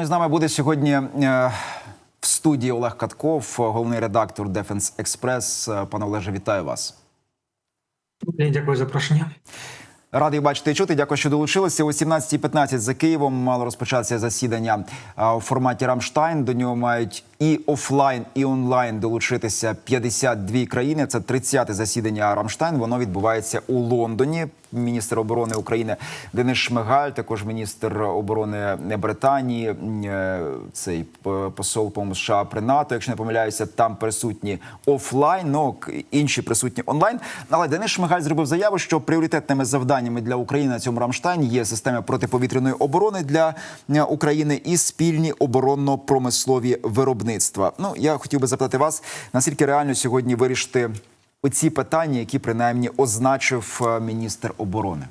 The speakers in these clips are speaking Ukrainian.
Ну і з нами буде сьогодні е, в студії Олег Катков, головний редактор Defense Express. Е, Пане Олеже, вітаю вас. Дякую за запрошення. Радий бачити і чути. Дякую, що долучилися. О 17.15 за Києвом мало розпочатися засідання у форматі Рамштайн. До нього мають і офлайн, і онлайн долучитися 52 країни. Це 30-те засідання Рамштайн. Воно відбувається у Лондоні. Міністр оборони України Денис Шмигаль, також міністр оборони Британії, е, цей посол по США при НАТО, якщо не помиляюся, там присутні офлайн, ну інші присутні онлайн. Але Денис Шмигаль зробив заяву, що пріоритетними завданнями для України на цьому Рамштайні є система протиповітряної оборони для України і спільні оборонно-промислові виробництва. Ну я хотів би запитати вас, наскільки реально сьогодні вирішити оці питання, які принаймні означив е, міністр оборони.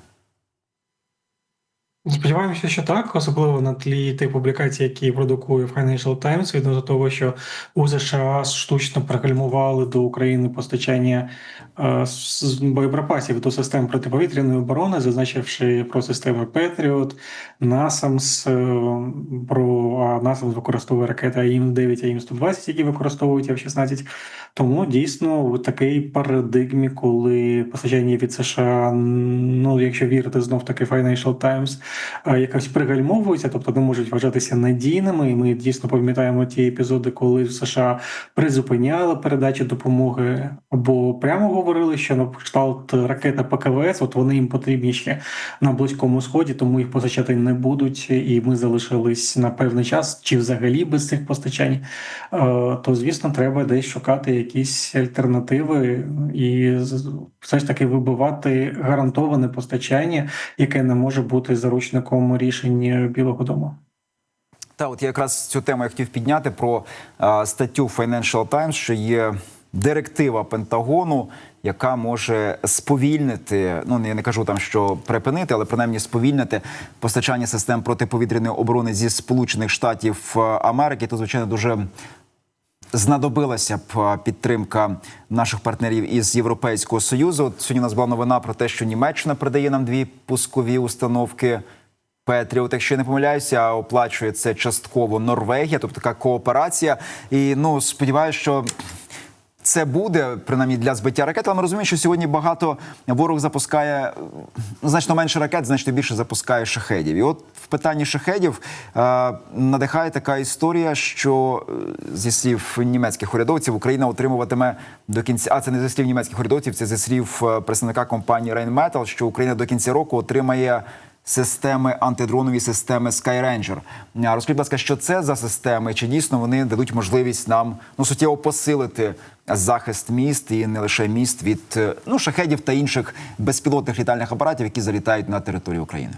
Сподіваємося, що так, особливо на тлі тих публікацій, які продукує Financial Times, відносно того, що у США штучно прикальмували до України постачання з- боєприпасів до систем протиповітряної оборони, зазначивши про системи Patriot, NASAMS, е, про NASAMS використовує ракети АІМ-9, АІМ-120, які використовують F-16. Тому дійсно в такій парадигмі, коли постачання від США, ну якщо вірити знов таки Financial Times, е, якось пригальмовуються, тобто не можуть вважатися надійними. І ми дійсно пам'ятаємо ті епізоди, коли в США призупиняли передачу допомоги, або прямо говорили, що на кшталт ракета ПКВС, от вони їм потрібні ще на близькому сході, тому їх постачати не будуть, і ми залишились на певний час, чи взагалі без цих постачань. Е, То звісно, треба десь шукати якісь альтернативи і все ж таки вибивати гарантоване постачання, яке не може бути заручником рішень Білого Дому. Та от я якраз цю тему я хотів підняти про а, статтю Financial Times, що є директива Пентагону, яка може сповільнити. Ну я не кажу там, що припинити, але принаймні сповільнити постачання систем протиповітряної оборони зі Сполучених Штатів е, Америки. То звичайно дуже знадобилася б підтримка наших партнерів із Європейського союзу. От сьогодні у нас була новина про те, що Німеччина передає нам дві пускові установки. Петріот, якщо я не помиляюся, а оплачує це частково Норвегія, тобто така кооперація. І ну сподіваюся, що це буде принаймні для збиття ракет. Але ми розуміємо, що сьогодні багато ворог запускає значно менше ракет, значно більше запускає шахедів. І от в питанні шахедів е, надихає така історія, що е, зі слів німецьких урядовців Україна отримуватиме до кінця. А це не зі слів німецьких урядовців, це зі слів е, представника компанії Rheinmetall, що Україна до кінця року отримає. Системи антидронові системи Skyranger. Розкажіть, будь ласка, що це за системи? Чи дійсно вони дадуть можливість нам ну суттєво посилити захист міст і не лише міст від е, ну шахедів та інших безпілотних літальних апаратів, які залітають на територію України?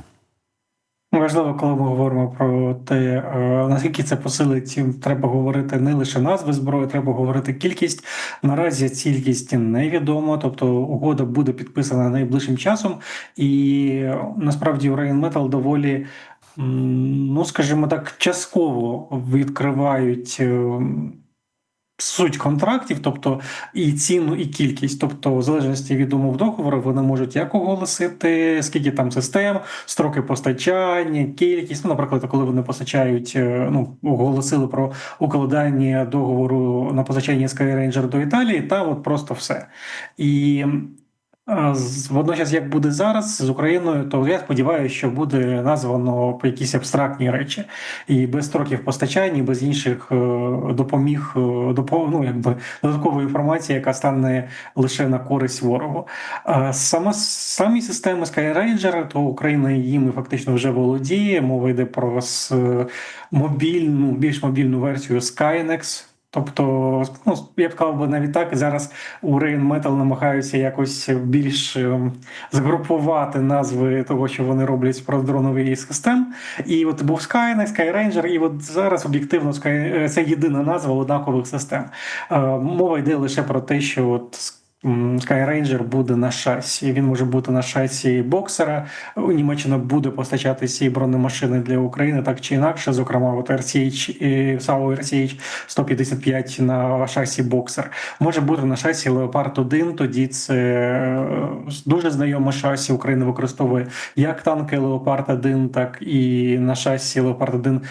Важливо, коли ми говоримо про те, е, наскільки це посилить, треба говорити не лише назви зброї, треба говорити кількість. Наразі кількість невідома, тобто угода буде підписана найближчим часом, і е, насправді у Rheinmetall доволі. Ну, скажімо так, частково відкривають е, суть контрактів, тобто і ціну, і кількість. Тобто, в залежності від умов договору, вони можуть як оголосити, скільки там систем, строки постачання, кількість. Ну, наприклад, коли вони постачають, е, ну оголосили про укладання договору на постачання Skyranger до Італії, там от просто все. І Водночас, як буде зараз з Україною, то я сподіваюся, що буде названо якісь абстрактні речі, і без строків постачання, і без інших е, допоміг, е, ну, якби додаткової інформації, яка стане лише на користь ворогу. Сама самі системи Skyranger, то Україна їми фактично вже володіє. Мова йде про мобільну, більш мобільну версію Skynex. Тобто, ну я б сказав би навіть так. Зараз у Rheinmetall намагаються якось більш ем, згрупувати назви того, що вони роблять з дронові систем. І от був Skynet, Skyranger, і от зараз об'єктивно Sky- е, це єдина назва однакових систем. Е, Мова йде лише про те, що от Skyranger буде на шасі. Він може бути на шасі боксера. Німеччина буде постачати ці бронемашини для України так чи інакше. Зокрема, от RCH, і SAO RCH 155 на шасі боксер. Може бути на шасі Leopard 1, Тоді це е, дуже знайоме шасі. Україна використовує як танки Leopard 1, так і на шасі Leopard 1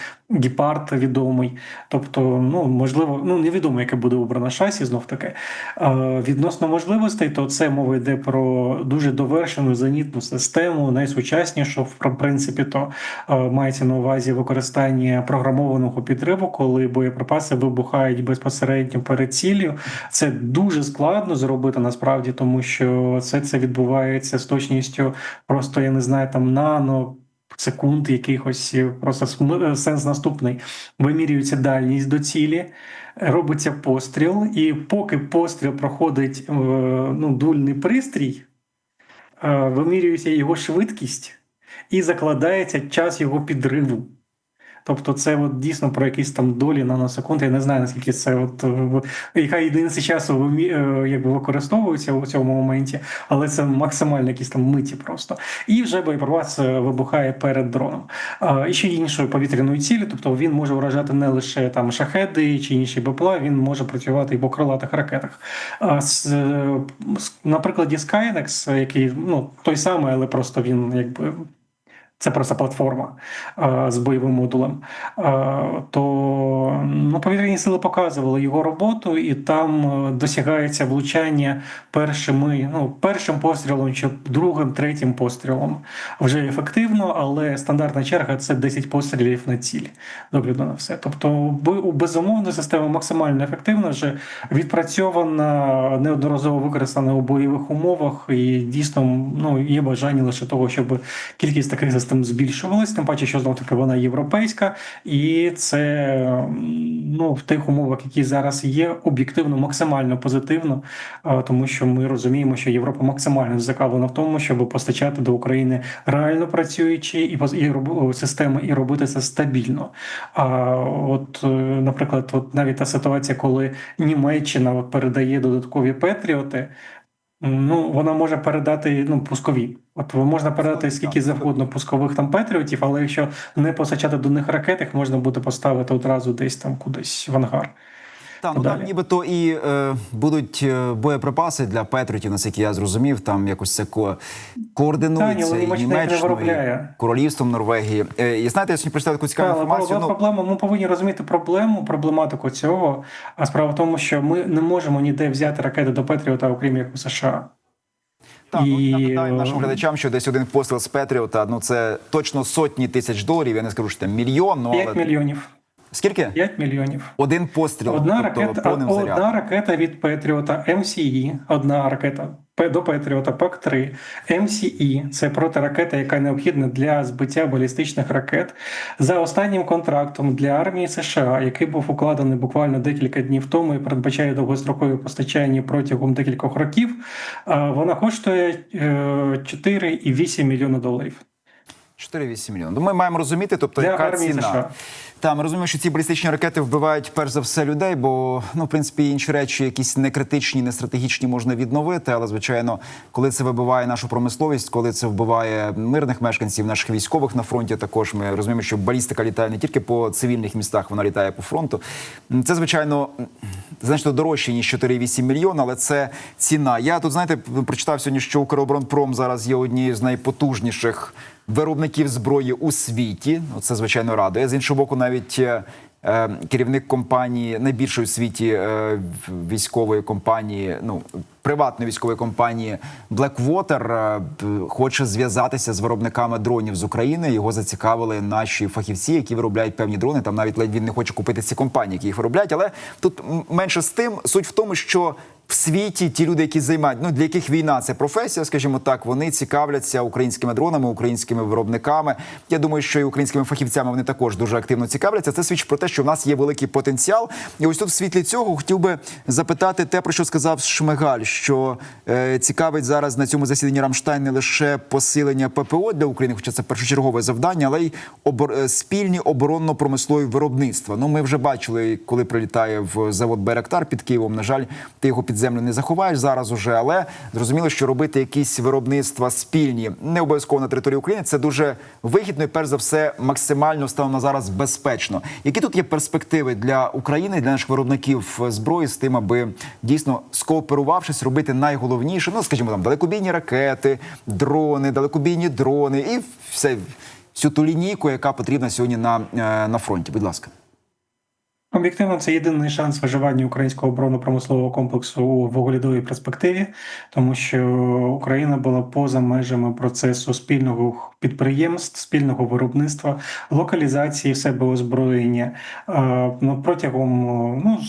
Гепард відомий, тобто, ну можливо, ну невідомо, яке буде обрано шасі знов таки. Е, відносно можливостей, то це мова йде про дуже довершену зенітну систему, найсучаснішу, в принципі, то е, мається на увазі використання програмованого підриву, коли боєприпаси вибухають безпосередньо перед ціллю. Це дуже складно зробити насправді, тому що це, це відбувається з точністю просто я не знаю там нано секунд якихось е, просто сенс наступний. Вимірюється дальність до цілі, робиться постріл, і поки постріл проходить е, ну, дульний пристрій, е, вимірюється його швидкість і закладається час його підриву. Тобто, це от дійсно про якісь там долі наносекунд. Я не знаю наскільки це от е, яка єдиниця часу е, якби використовується у цьому моменті, але це максимально якісь там миті просто. І вже боєприпас е, вибухає перед дроном. І ще іншою повітряною цілі, тобто він може вражати не лише там шахеди чи інші БПЛА, він може працювати і по крилатих ракетах. А, з, е, з- на Skynex, який ну той самий, але просто він якби. Це просто платформа а, з бойовим модулем. А, то ну, повітряні сили показували його роботу, і там е, досягається влучання першими, ну, першим пострілом чи другим, третім пострілом. Вже ефективно, але стандартна черга це 10 пострілів на ціль. Добре на все. Тобто, безумовно, система максимально ефективна, вже відпрацьована, неодноразово використана у бойових умовах, і дійсно ну, є бажання лише того, щоб кількість таких систем збільшувалась, тим паче, що знов таки вона європейська, і це ну, в тих умовах, які зараз є, об'єктивно максимально позитивно, тому що ми розуміємо, що Європа максимально зацікавлена в тому, щоб постачати до України реально працюючі і і системи, і робити це стабільно. А от, е, наприклад, от навіть та ситуація, коли Німеччина передає додаткові патріоти. Ну, вона може передати ну, пускові. От можна передати скільки завгодно пускових там патріотів, але якщо не постачати до них ракет, їх можна буде поставити одразу десь там кудись в ангар. Та, ну, там нібито і е, будуть е, боєприпаси для Петрітів, наскільки я зрозумів, там якось це ко- координується Та, ні, і Німеччиною, і королівством Норвегії. Е, і знаєте, я сьогодні прочитав таку цікаву Але інформацію. Ну, проблема. Ми повинні розуміти проблему, проблематику цього. А справа в тому, що ми не можемо ніде взяти ракети до Петріота, окрім як у США. Так, ну, нагадаю нашим е, глядачам, що десь один постріл з Петріота, ну це точно сотні тисяч доларів. Я не скажу, що це мільйон, ну 5 але мільйонів. Скільки? 5 мільйонів. Один постріл, Одна тобто ракета, повним одна зарядом. ракета від Петріота МСІ, одна ракета до Петріота ПАК-3. МСІ – це протиракета, яка необхідна для збиття балістичних ракет. За останнім контрактом для армії США, який був укладений буквально декілька днів тому і передбачає довгострокові постачання протягом декількох років, вона коштує е, 4,8 мільйона доларів. 4-8 мільйонів. Ну, Ми маємо розуміти, тобто Для яка армії ціна. США. Та ми розуміємо, що ці балістичні ракети вбивають перш за все людей, бо ну в принципі інші речі, якісь не критичні, не стратегічні, можна відновити. Але звичайно, коли це вибиває нашу промисловість, коли це вбиває мирних мешканців, наших військових на фронті, також ми розуміємо, що балістика літає не тільки по цивільних містах, вона літає по фронту. Це звичайно значно дорожче ніж 4,8 мільйона, але це ціна. Я тут знаєте прочитав сьогодні, що Укроборонпром зараз є однією з найпотужніших виробників зброї у світі. Це звичайно радує. З іншого боку, навіть е, е, керівник компанії найбільшої у світі е, військової компанії, ну приватної військової компанії Blackwater хоче зв'язатися з виробниками дронів з України. Його зацікавили наші фахівці, які виробляють певні дрони. Там навіть ледь він не хоче купити ці компанії, які їх виробляють. Але тут менше з тим суть в тому, що в світі ті люди, які займають, ну для яких війна це професія, скажімо так, вони цікавляться українськими дронами, українськими виробниками. Я думаю, що і українськими фахівцями вони також дуже активно цікавляться. Це свідчить про те, що в нас є великий потенціал. І ось тут в світлі цього хотів би запитати те, про що сказав Шмигаль, що е, цікавить зараз на цьому засіданні Рамштайн не лише посилення ППО для України, хоча це першочергове завдання, але й обор... е, спільні оборонно-промислові виробництва. Ну, ми вже бачили, коли прилітає в завод Беректар під Києвом. На жаль, ти його під землю не заховаєш зараз уже, але зрозуміло, що робити якісь виробництва спільні, не обов'язково на території України, це дуже вигідно і перш за все максимально станом на зараз безпечно. Які тут є перспективи для України, для наших виробників зброї з тим, аби дійсно скооперувавшись, робити найголовніше, ну скажімо там, далекобійні ракети, дрони, далекобійні дрони і все всю ту лінійку, яка потрібна сьогодні на, е, на фронті. Будь ласка. Об'єктивно, це єдиний шанс виживання українського оборонно-промислового комплексу у двоголідовій перспективі, тому що Україна була поза межами процесу спільного підприємств, спільного виробництва, локалізації себе озброєння е, ну, протягом е, ну,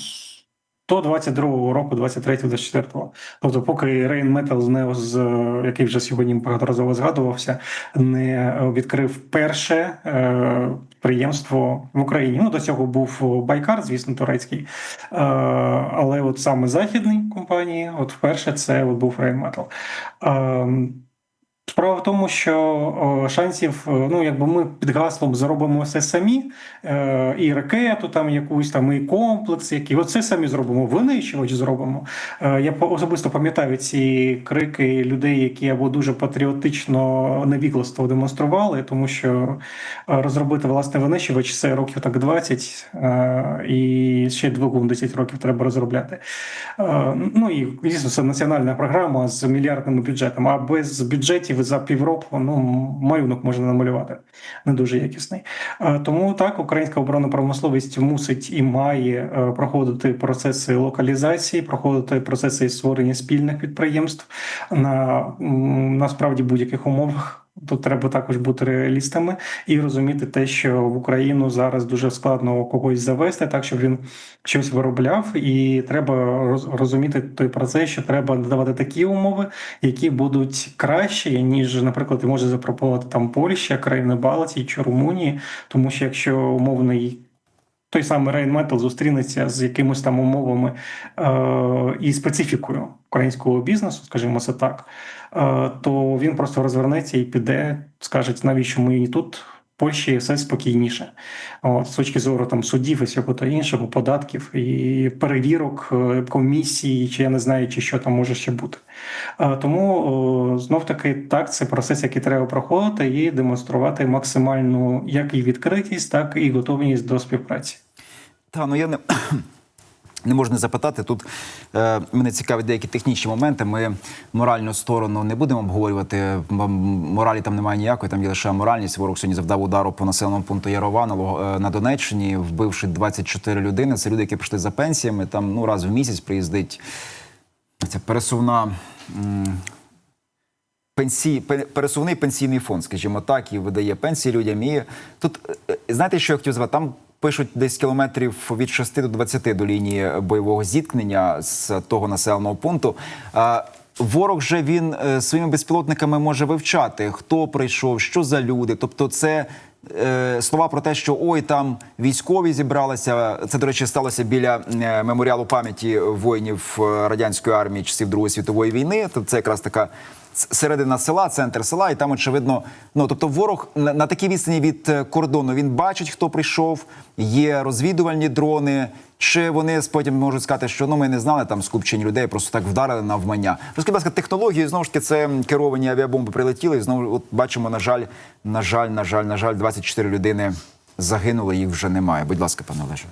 до 22-го року, 23-24. Тобто, поки Rheinmetall, не з е, який вже сьогодні багаторазово згадувався, не відкрив перше е, підприємство в Україні. Ну, до цього був Байкар, звісно, турецький. Е, але от саме західні компанії, от вперше це от був Rheinmetall. Справа в тому, що шансів, ну якби ми під гаслом заробимо все самі, е, і ракету, там якусь там, і комплекс, які оце самі зробимо, винищувач зробимо. Е, я особисто пам'ятаю ці крики людей, які або дуже патріотично невігластво демонстрували, тому що е, розробити власне винищувач це років так 20, е, і ще двигун 10 років треба розробляти. Ну і звісно, це національна програма з мільярдними бюджетами. А без бюджетів за півроку ну малюнок можна намалювати не дуже якісний. Е, Тому так українська оборонна промисловість мусить і має е, проходити процеси локалізації, проходити процеси створення спільних підприємств на насправді будь-яких умовах. Тут треба також бути реалістами і розуміти те, що в Україну зараз дуже складно когось завести, так щоб він щось виробляв, і треба розуміти той процес, що треба надавати такі умови, які будуть кращі, ніж, наприклад, може запропонувати там Польща, країни Балтії чи Румунії, тому що якщо умовний. Той самий Rheinmetall зустрінеться з якимись там умовами е, і специфікою українського бізнесу, скажімо це так, е, то він просто розвернеться і піде, скаже, навіщо ми і тут Польщі все спокійніше. От, з точки зору там судів і всього та іншого, податків і перевірок е, комісії, чи я не знаю, чи що там може ще бути. Е, Тому знов таки так, це процес, який треба проходити і демонструвати максимальну як і відкритість, так і готовність до співпраці. Та ну я не. Не можна запитати тут. Е, мене цікавить деякі технічні моменти. Ми моральну сторону не будемо обговорювати. Моралі там немає ніякої. Там є лише моральність. Ворог сьогодні завдав удару по населеному пункту Ярова на, е, на Донеччині, вбивши 24 людини. Це люди, які прийшли за пенсіями. Там ну раз в місяць приїздить ця пересувна. Пенсій, пересувний пенсійний фонд, скажімо так, і видає пенсії людям. І тут е, е, знаєте, що я хотів звати? Там пишуть десь кілометрів від 6 до 20 до лінії бойового зіткнення з того населеного пункту. Ворог же він е, своїми безпілотниками може вивчати, хто прийшов, що за люди. Тобто, це е, слова про те, що ой, там військові зібралися. Це, до речі, сталося біля е, меморіалу пам'яті воїнів е, радянської армії часів Другої світової війни. Тобто це якраз така середина села, центр села, і там очевидно, ну тобто, ворог на, на такій відстані від е, кордону він бачить, хто прийшов. Є розвідувальні дрони. Чи вони потім можуть сказати, що ну ми не знали там скупчень людей, просто так вдарили навмання. Розкажіть, будь ласка, технології знову ж таки це керовані авіабомби прилетіли. І знову от бачимо, на жаль, на жаль, на жаль, на жаль, 24 людини загинули. Їх вже немає. Будь ласка, пане Олеже.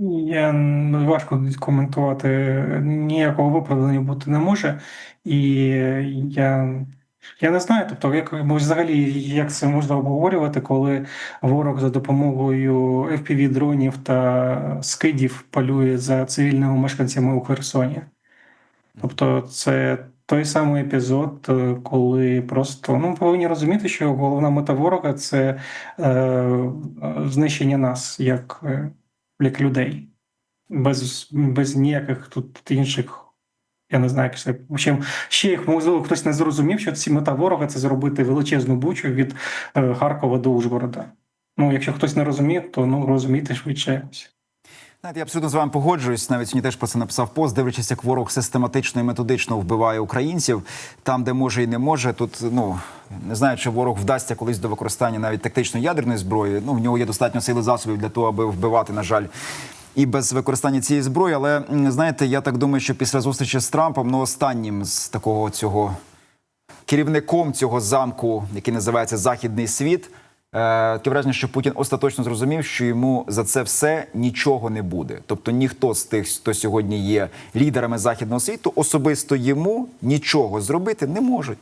Я важко коментувати ніякого виправдання бути не може, і я, я не знаю, тобто, як взагалі як це можна обговорювати, коли ворог за допомогою fpv дронів та скидів полює за цивільними мешканцями у Херсоні. Тобто, це той самий епізод, е, коли просто ну повинні розуміти, що головна мета ворога це е, знищення нас як. Як людей, без, без ніяких тут інших. Я не знаю, як общем, ще їх можливо хтось не зрозумів, що ці мета ворога це зробити величезну бучу від е, Харкова до Ужгорода. Ну, якщо хтось не розуміє, то ну розумійте швидше. Знаєте, я абсолютно з вами погоджуюсь. Навіть сьогодні теж про це написав пост, дивлячись, як ворог систематично і методично вбиває українців там, де може і не може. Тут ну не знаю, чи ворог вдасться колись до використання навіть тактичної ядерної зброї. Ну в нього є достатньо сили засобів для того, аби вбивати, на жаль. І без використання цієї зброї, але знаєте, я так думаю, що після зустрічі з Трампом, ну останнім з такого цього керівником цього замку, який називається Західний світ. Е, Таке враження, що Путін остаточно зрозумів, що йому за це все нічого не буде. Тобто ніхто з тих, хто сьогодні є лідерами західного світу, особисто йому нічого зробити не можуть.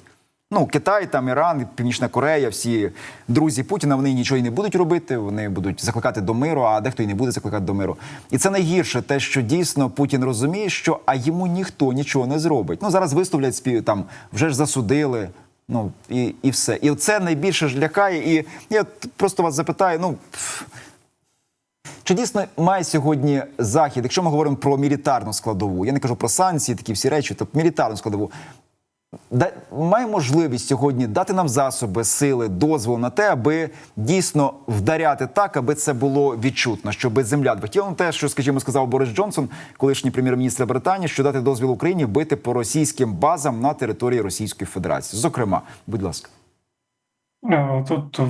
Ну, Китай, там Іран, Північна Корея, всі друзі Путіна, вони нічого й не будуть робити. Вони будуть закликати до миру, а дехто й не буде закликати до миру. І це найгірше, те, що дійсно Путін розуміє, що а йому ніхто нічого не зробить. Ну зараз виставлять спів там, вже ж засудили. Ну і, і все. І це найбільше ж лякає. І я просто вас запитаю: ну. чи дійсно має сьогодні захід, якщо ми говоримо про мілітарну складову, я не кажу про санкції, такі всі речі, тобто мілітарну складову, має можливість сьогодні дати нам засоби, сили, дозвол на те, аби дійсно вдаряти так, аби це було відчутно, щоб земля на те, що, скажімо, сказав Борис Джонсон, колишній прем'єр-міністр Британії, що дати дозвіл Україні бити по російським базам на території Російської Федерації. Зокрема, будь ласка. Е, Тут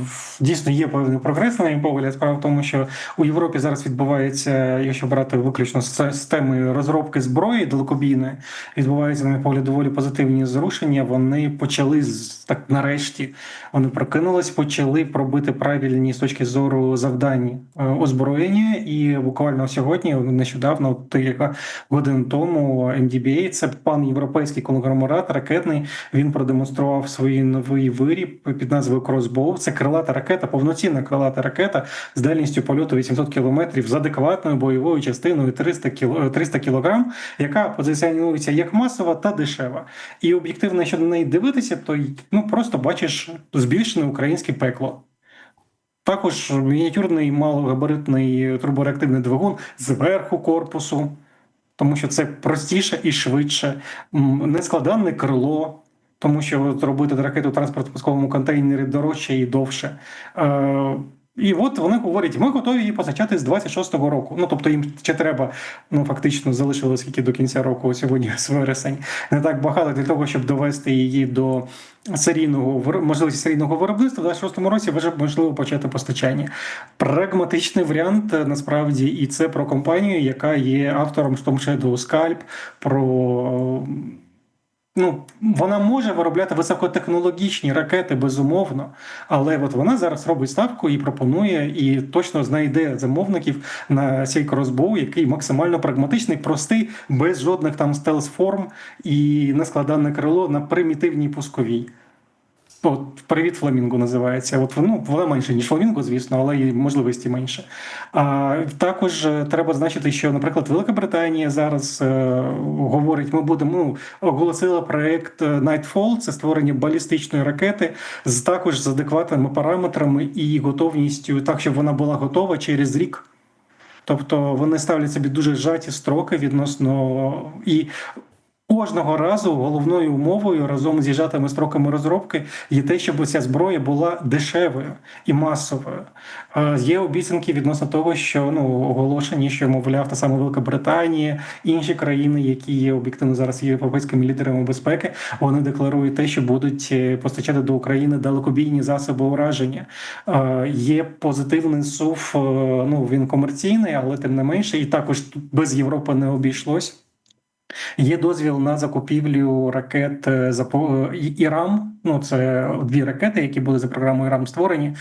дійсно є певний прогрес, на мій погляд. Справа в тому, що у Європі зараз відбувається, якщо брати виключно системи розробки зброї далекобійної, відбуваються, на мій погляд, доволі позитивні зрушення. Вони почали так нарешті. Вони прокинулись, почали пробити правильні з точки зору завдань е, озброєння. І буквально сьогодні, нещодавно, кілька годин тому, MDBA, це пан-європейський конгломерат ракетний. Він продемонстрував свій новий виріб під назвою Crossbow. Це крилата ракета, повноцінна крилата ракета з дальністю польоту 800 кілометрів з адекватною бойовою частиною 300 кіло, 300 кілограм, яка позиціонується як масова та дешева. І об'єктивно, якщо на неї дивитися, то ну просто бачиш збільшене українське пекло. Також мініатюрний малогабаритний турбореактивний двигун зверху корпусу, тому що це простіше і швидше, нескладанне крило, тому що от робити ракету в транспортно-пусковому контейнері дорожче і довше. Е, і от вони говорять, ми готові її постачати з 26-го року. Ну тобто їм ще треба, ну фактично залишилось скільки до кінця року, сьогодні вересень, не так багато для того, щоб довести її до серійного можливості серійного виробництва. В 26-му році вже можливо почати постачання. Прагматичний варіант е, насправді, і це про компанію, яка є автором Storm Shadow Scalp, про Ну, вона може виробляти високотехнологічні ракети, безумовно, але от вона зараз робить ставку і пропонує, і точно знайде замовників на цей кросбоу, який максимально прагматичний, простий, без жодних там стелс-форм і нескладане крило на примітивній пусковій. От привіт Фламінго називається. От ну, вона менше, ніж Фламінго, звісно, але і можливості менше. А також е, треба значити, що, наприклад, Велика Британія зараз е, говорить: ми будемо ну, оголосила проект е, Nightfall, це створення балістичної ракети з також з адекватними параметрами і готовністю, так щоб вона була готова через рік. Тобто вони ставлять собі дуже жаті строки відносно і. Кожного разу головною умовою разом з їжатими строками розробки є те, щоб ця зброя була дешевою і масовою. Е, Є обіцянки відносно того, що ну оголошені, що мовляв, та сама Велика Британія, інші країни, які є об'єктивно зараз європейськими лідерами безпеки, вони декларують те, що будуть е, постачати до України далекобійні засоби ураження. Е, Є позитивний сув, е, ну він комерційний, але тим не менше, і також без Європи не обійшлось. Є дозвіл на закупівлю ракет е, Ірам. Ну це дві ракети, які були за програмою Ірам створені.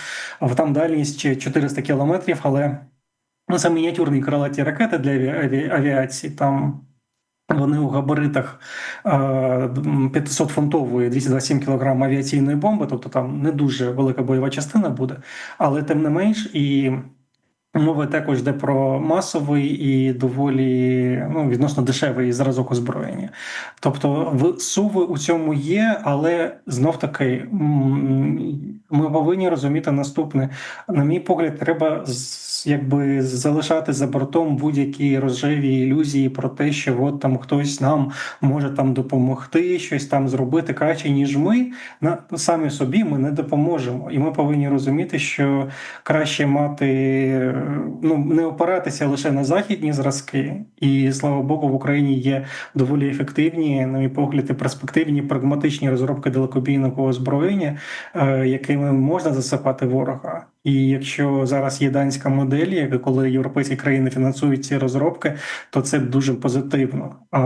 Там дальність 400 кілометрів, але ну, це мініатюрні крилаті ракети для аві- аві- авіації. Там вони у габаритах 500-фунтової 227 кг авіаційної бомби, тобто там не дуже велика бойова частина буде, але тим не менш і. Мова також йде про масовий і доволі ну, відносно дешевий зразок озброєння. Тобто, в суви у цьому є, але знов таки ми повинні розуміти наступне. На мій погляд, треба якби залишати за бортом будь-які рожеві ілюзії про те, що от там хтось нам може там допомогти, щось там зробити краще, ніж ми. На самі собі ми не допоможемо, і ми повинні розуміти, що краще мати ну не опиратися лише на західні зразки, і слава Богу, в Україні є доволі ефективні, на мій погляд, і перспективні прагматичні розробки далекобійного озброєння, е, якими можна засипати ворога. І якщо зараз є данська модель, яка коли європейські країни фінансують ці розробки, то це дуже позитивно. А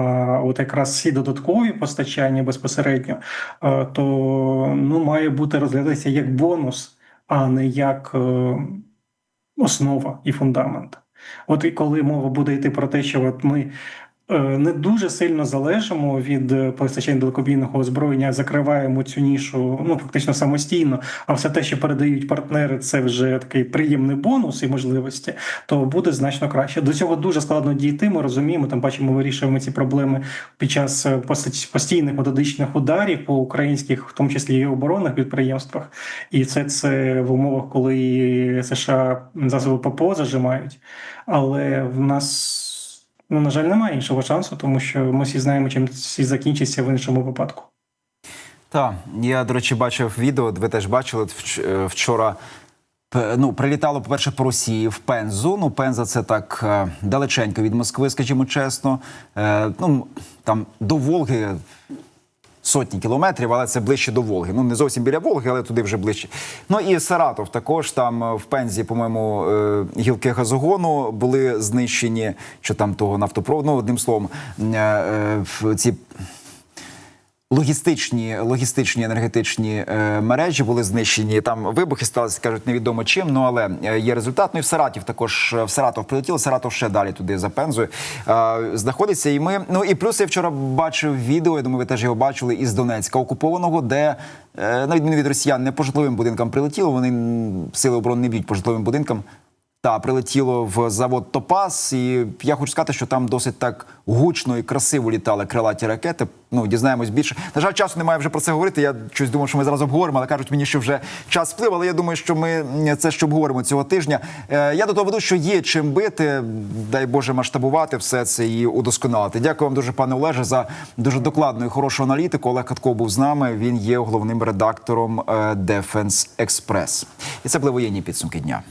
от якраз всі додаткові постачання безпосередньо, е, то ну має бути розглядатися як бонус, а не як е, основа і фундамент. От і коли мова буде йти про те, що от ми не дуже сильно залежимо від е, постачання далекобійного озброєння, закриваємо цю нішу ну фактично самостійно. А все те, що передають партнери, це вже такий приємний бонус і можливості, то буде значно краще. До цього дуже складно дійти. Ми розуміємо, там бачимо, вирішуємо ці проблеми під час е, постійних методичних ударів по українських, в тому числі і оборонних підприємствах. І це це в умовах, коли США засоби ППО зажимають. Але в нас. Ну, на жаль, немає іншого шансу, тому що ми всі знаємо, чим всі закінчиться в іншому випадку. Так, я, до речі, бачив відео, ви теж бачили е, вчора. Ну, прилітало, по-перше, по Росії в Пензу. Ну, Пенза це так е, далеченько від Москви, скажімо чесно. Е, ну, там до Волги сотні кілометрів, але це ближче до Волги. Ну, не зовсім біля Волги, але туди вже ближче. Ну і Саратов також там е, в Пензі, по-моєму, е, гілки газогону були знищені, що там того нафтопроводу, ну, одним словом, е, ці логістичні, логістичні енергетичні е, мережі були знищені. Там вибухи сталися, кажуть, невідомо чим. Ну але е, є результат. Ну і в Саратів також е, в Саратов прилетіло. Саратов ще далі туди за пензою знаходиться. І ми ну і плюс я вчора бачив відео. Я думаю, ви теж його бачили із Донецька окупованого, де на відміну від росіян не по житловим будинкам прилетіло. Вони сили оборони не б'ють по житловим будинкам. Та прилетіло в завод Топас, і я хочу сказати, що там досить так гучно і красиво літали крилаті ракети. Ну дізнаємось більше. На жаль, часу немає вже про це говорити. Я щось думав, що ми зараз обговоримо, але кажуть мені, що вже час вплив. Але я думаю, що ми це ще обговоримо цього тижня. Е, я до того веду, що є чим бити. Дай Боже масштабувати все це і удосконалити. Дякую вам дуже, пане Олеже, за дуже докладну і хорошу аналітику. Олег Катко був з нами. Він є головним редактором е, Defense Express. І це були воєнні підсумки дня.